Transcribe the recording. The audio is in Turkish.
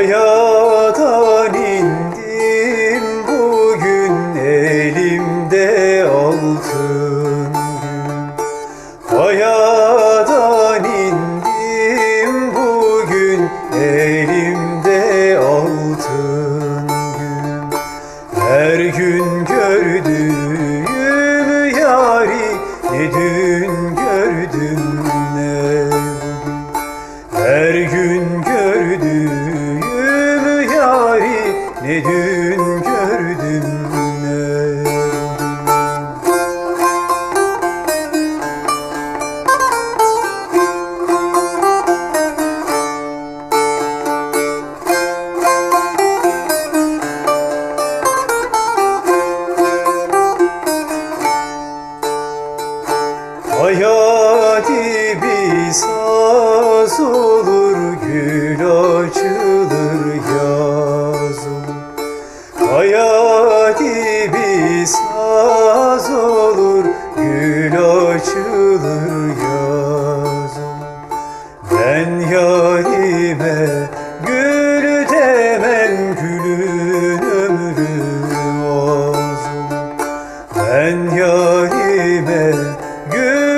Kayadan indim bugün elimde altın gün. Kayadan indim bugün elimde altın gün. Her gün gördüğüm yari nedir ne dün Hayat gibi saz olur Gül açılır yaz. Ben yarime gül demem Gülün ömrü az Ben yarime gül